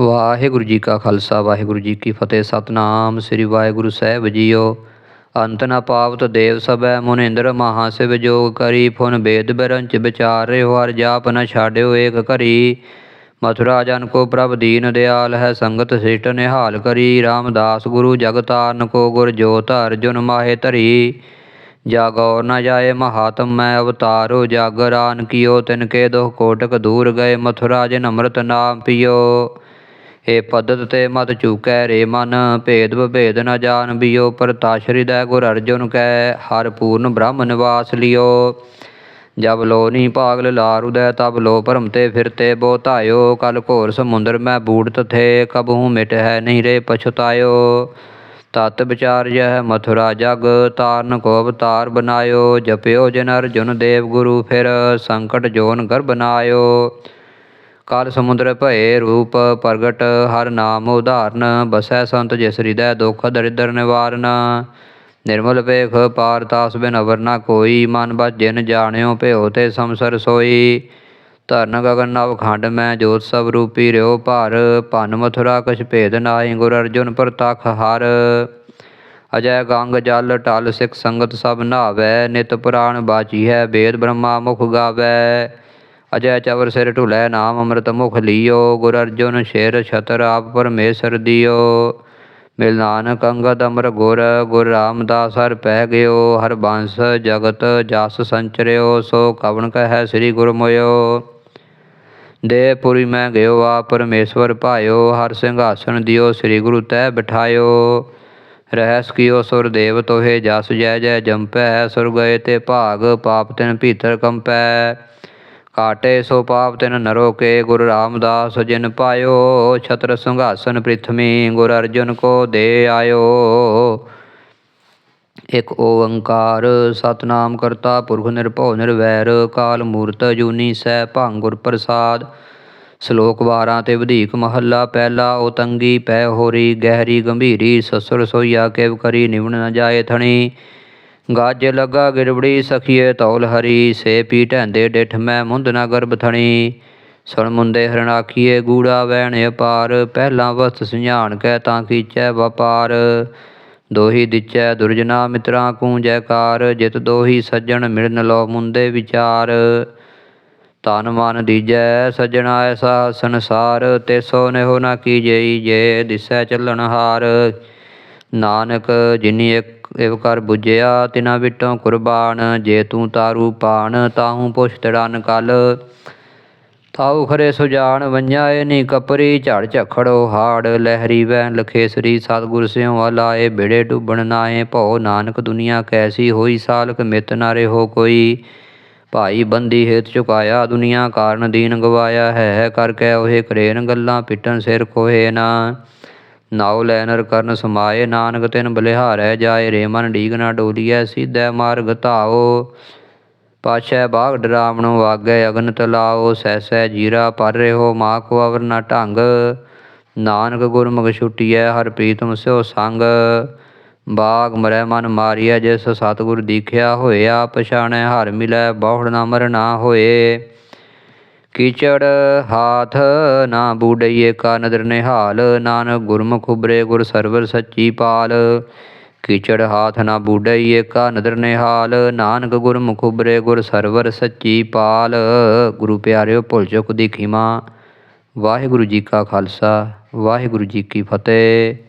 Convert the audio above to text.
ਵਾਹਿਗੁਰੂ ਜੀ ਕਾ ਖਾਲਸਾ, ਵਾਹਿਗੁਰੂ ਜੀ ਕੀ ਫਤਿਹ। ਸਤਨਾਮ ਸ੍ਰੀ ਵਾਹਿਗੁਰੂ ਸਾਹਿਬ ਜੀਓ। ਅੰਤ ਨ ਪਾਵਤ ਦੇਵ ਸਭੈ, ਮੁਨਿੰਦਰ ਮਹਾ ਸਿਵ ਜੋਗ ਕਰੀ। ਫੁਨ ਬੇਦ ਬਰੰਚ ਵਿਚਾਰੇ, ਹਰ ਜਾਪ ਨ ਛਾੜਿਓ ਏਕ ਕਰੀ ਮਥੁਰਾ ਜਨ ਕੋ ਪ੍ਰਭ ਦੀਨ ਦਿਆਲ ਹੈ, ਸੰਗਤ ਸਿਸ਼ਟ ਨਿਹਾਲ ਕਰੀ। ਰਾਮਦਾਸ ਗੁਰੂ ਜਗਤਾਰਨ ਕੋ ਗੁਰ ਜੋਤ ਅਰਜੁਨ ਮਾਹੇ ਧਰੀ। ਜਾਗੌਰ ਨ ਜਾਏ ਮਹਾਤਮ, ਮੈਂ ਅਵਤਾਰੋ ਜਾਗਰਾਨ ਕੀਓ ਤਿਨ ਕੇ ਦੁਖ ਕੋਟਕ ਦੂਰ ਗਏ। ਮਥੁਰਾ ਜਿਨ ਅੰਮ੍ਰਿਤ ਨਾਮ ਪਿਓ। ਏ ਪਦਤ ਤੇ ਮਤ ਚੂਕੈ ਰੇ ਮਨ, ਭੇਦ ਵਿਭੇਦ ਨ ਜਾਣ ਬਿਓ ਪ੍ਰਤਾਸ਼ ਹਿਰਦੈ ਗੁਰ ਅਰਜੁਨ ਕੈ, ਹਰ ਪੂਰਨ ਬ੍ਰਹਮ ਨਿਵਾਸ ਲਿਓ। ਜਬ ਲੋ ਨੀ ਪਾਗਲ ਲਾਰੁਦੈ ਤਬ ਲੋ ਭਰਮ ਤੇ ਫਿਰਤੇ ਬੋ ਧਾਇਓ। ਕਲ ਘੋਰ ਸਮੁੰਦਰ ਮੈਂ ਬੂੜਤ ਥੇ ਕਬਹੂ ਮਿਟ ਹੈ ਨਹੀਂ ਰੇ ਪਛਤਾਇਓ। ਤਤ ਵਿਚਾਰ ਜਹ ਮਥੁਰਾ ਜਗ, ਤਾਰਨ ਕੋ ਅਵਤਾਰ ਬਨਾਇਓ। ਜਪਿਓ ਜਨ ਅਰਜੁਨ ਦੇਵ ਗੁਰੂ ਫਿਰ ਸੰਕਟ ਜੋਨ ਗਰ ਬਨਾਇਓ ਕਾਲ ਸਮੁੰਦਰ ਭਏ ਰੂਪ ਪ੍ਰਗਟ, ਹਰ ਨਾਮ ਉਧਾਰਨ, ਬਸੈ ਸੰਤ ਜਿਸ ਹਿਰਦੈ ਦੁਖ ਦਰਿਦਰ ਨਿਵਾਰਨ। ਨਿਰਮਲ ਵੇਖ ਪਾਰ ਤਾਸ ਬਿਨ ਅਵਰ ਨਾ ਕੋਈ, ਮਨ ਬਸ ਜਿਨ ਜਾਣਿਓ ਭਇਓ ਤੇ ਸੰਸਰ ਸੋਈ। ਧਰਨ ਗਗਨ ਨਵ ਖੰਡ ਮੈਂ ਜੋਤ ਸਭ ਰੂਪੀ ਰਿਓ ਭਾਰ, ਭਨ ਮਥੁਰਾ ਕਛ ਭੇਦ ਨਾਹੀ ਗੁਰ ਅਰਜੁਨ ਪ੍ਰਤਖ ਹਰ। ਅਜੈ ਗੰਗ ਜਲ ਟਲ ਸਿਖ ਸੰਗਤ ਸਭ ਨਾਵੈ ਨਿਤ ਪੁਰਾਣ ਬਾਚੀ ਹੈ, ਵੇਦ ਬ੍ਰਹਮਾ ਮੁਖ ਗਾਵੈ। ਅਜੈ ਚਵਰ ਸਿਰ ਢੁਲੈ ਨਾਮ ਅੰਮ੍ਰਿਤ ਮੁਖ ਲਿਓ, ਗੁਰ ਅਰਜੁਨ ਸ਼ੇਰ ਛਤਰ ਆਪ ਪਰਮੇਸ਼ਰ ਦਿਓ। ਮਿਲ ਨਾਨਕ ਅੰਗਦ ਅਮਰ ਗੁਰ ਗੁਰ ਰਾਮਦਾਸ ਹਰ ਪੈ ਗਿਓ, ਹਰ ਬੰਸ ਜਗਤ ਜਸ ਸੰਚਰਿਓ, ਸੋ ਕਵਣ ਕਹੈ ਸ੍ਰੀ ਗੁਰ ਮੋਇਓ ਦੇ ਪੁਰੀ ਮੈਂ ਗਿਓ ਆ ਪਰਮੇਸ਼ਵਰ ਭਾਇਓ, ਹਰ ਸਿੰਘਾਸਣ ਦਿਓ, ਸ੍ਰੀ ਗੁਰੂ ਤੈ ਬਿਠਾਇਓ। ਰਹਿਸ ਕੀਓ ਸੁਰ ਦੇਵ ਤੋਹੇ ਜਸ ਜੈ ਜੈ ਜੰਪੈ ਸੁਰ ਗਏ ਤੇ ਭਾਗ ਪਾਪ ਤਿਨ ਭੀਤਰ ਕੰਪੈ। ਕਾਟੇ ਸੋ ਪਾਪ ਤਿਨ ਨਰੋ ਕੇ ਗੁਰ ਰਾਮਦਾਸ ਜਿਨ ਪਾਇਓ, ਛਤਰ ਸੰਘਾਸਨ ਪ੍ਰਿਥਮੀ, ਗੁਰ ਅਰਜੁਨ ਕੋ ਦੇ ਆਇਓ। ਇਕ ਓੰਕਾਰ, ਸਤਨਾਮ ਕਰਤਾ ਪੁਰਖ ਨਿਰਭਉ ਨਿਰਵੈਰ, ਕਾਲ ਮੂਰਤ ਜੂਨੀ ਸੈ ਭੰਗ ਗੁਰ ਪ੍ਰਸਾਦ। ਸ਼ਲੋਕ 12 ਤੇ ਵਧੀਕ ਮਹੱਲਾ ਪਹਿਲਾ ਓਤੰਗੀ ਪੈ ਹੋਰੀ, ਗਹਿਰੀ ਗੰਭੀਰੀ, ਸਸੁਰ ਸੋਈਆ ਕਿਵ ਕਰੀ, ਨਿਵਣ ਨ ਜਾਏ ਥਣੀ। ਗਾਜ ਲਗਾ ਗਿਰਬੜੀ ਸਖੀਏ ਤੌਲ ਹਰੀ, ਸੇ ਪੀ ਢੈਂਦੇ ਡਿਠ ਮੈਂ ਮੁੰਦ ਨਾ ਗਰਬ ਥਣੀ। ਸੁਣ ਮੁੰਦੇ ਹਰਣਾਖੀਏ ਗੂੜਾ ਵੈਣ ਅਪਾਰ, ਪਹਿਲਾਂ ਵਸਤ ਸੁਝਾਣ ਕੈ ਤਾਂ ਕੀਚੈ ਵਪਾਰ। ਦੋਹੀ ਦਿਚੈ ਦੁਰਜਨਾ ਮਿਤਰਾਂ ਕੂ ਜੈਕਾਰ, ਜਿਤ ਦੋਹੀ ਸੱਜਣ ਮਿਲਨ ਲੋ ਮੁੰਦੇ ਵਿਚਾਰ। ਤਨ ਮਨ ਦੀਜੈ ਸੱਜਣਾ ਐਸਾ ਸੰਸਾਰ, ਤੇ ਸੋ ਨਿਹੋ ਨਾ ਕੀਜਈ ਜੇ, ਦਿਸੈ ਚੱਲਣ ਹਾਰ ਨਾਨਕ ਜਿਨੀ ਇਕ ਇਵ ਕਰ 부ਜਿਆ ਤਿਨਾ ਵਿਟੋਂ ਕੁਰਬਾਨ, ਜੇ ਤੂੰ ਤਾਰੂ ਪਾਣ ਤਾਹੂ ਪੁਛ ਤੜਨ ਕਲ। ਤਾਉ ਖਰੇ ਸੁਜਾਨ ਵੰਜਾਏ ਨੀ ਕਪਰੀ, ਝੜ ਝਖੜੋ ਹਾੜ, ਲਹਿਰੀ ਵੈ ਲਖੇਸਰੀ, ਸਤਗੁਰ ਸਿਉ ਆਲਾਏ ਬਿੜੇ ਡੁੱਬਣ ਨਾਏ, ਭਉ ਨਾਨਕ ਦੁਨੀਆ ਕੈਸੀ ਹੋਈ, ਸਾਲਕ ਮਿਤ ਨਾਰੇ ਹੋ ਕੋਈ। ਭਾਈ ਬੰਦੀ ਹੇਤ ਚੁਕਾਇਆ, ਦੁਨੀਆ ਕਾਰਨ ਦੀਨ ਗਵਾਇਆ, ਹੈ ਕਰ ਕੈ ਉਹੇ ਕਰੇਨ ਗੱਲਾਂ ਪਿੱਟਣ ਸਿਰ ਕੋਹੇ ਨਾ। ਨਾਉ ਲੈ ਕਰਨ ਸਮਾਏ, ਨਾਨਕ ਤਿਨ ਬਲਿਹਾਰੈ ਜਾਏ, ਰੇਮਨ ਡੀਗ ਨਾ ਡੋਲੀਐ, ਸਿੱਧੈ ਮਾਰਗ ਧਾਓ। ਪਾਛੈ ਬਾਗ ਡਰਾਵਣੋ ਆਗੇ ਅਗਨ ਤਲਾਓ ਸਹਿ ਜੀਰਾ ਪਰ ਰਹਿਓ ਮਾ ਕੋ ਅਵਰ ਨਾ ਢੰਗ। ਨਾਨਕ ਗੁਰਮੁਖ ਛੁਟੀਐ, ਹਰ ਪ੍ਰੀਤਮ ਸਿਓ ਸੰਗ। ਬਾਗ ਮਰੈ ਮਨ ਮਾਰੀਐ, ਜਿਸ ਸਤਿਗੁਰ ਦੀਖਿਆ ਹੋਇਆ ਪਛਾਣੈ, ਹਰ ਮਿਲੈ ਬਹੁੜ ਨਾ ਮਰਨਾ ਹੋਏ। ਕੀਚੜ ਹਾਥ ਨਾ ਬੂੜਈਏ ਕਾ ਨਦਰ ਨਿਹਾਲ, ਨਾਨਕ ਗੁਰਮੁਖ ਉਬਰੇ ਗੁਰ ਸਰਵਰ ਸੱਚੀ ਪਾਲ। ਕੀਚੜ ਹਾਥ ਨਾ ਬੂੜਈਏ ਕਾ ਨਦਰ ਨਿਹਾਲ, ਨਾਨਕ ਗੁਰਮੁਖ ਉਬਰੇ ਗੁਰ ਸਰਵਰ ਸੱਚੀ ਪਾਲ। ਗੁਰੂ ਪਿਆਰਿਓ, ਭੁੱਲ ਚੁੱਕ ਦੀ ਖਿਮਾ। ਵਾਹਿਗੁਰੂ ਜੀ ਕਾ ਖਾਲਸਾ, ਵਾਹਿਗੁਰੂ ਜੀ ਕੀ ਫਤਿਹ।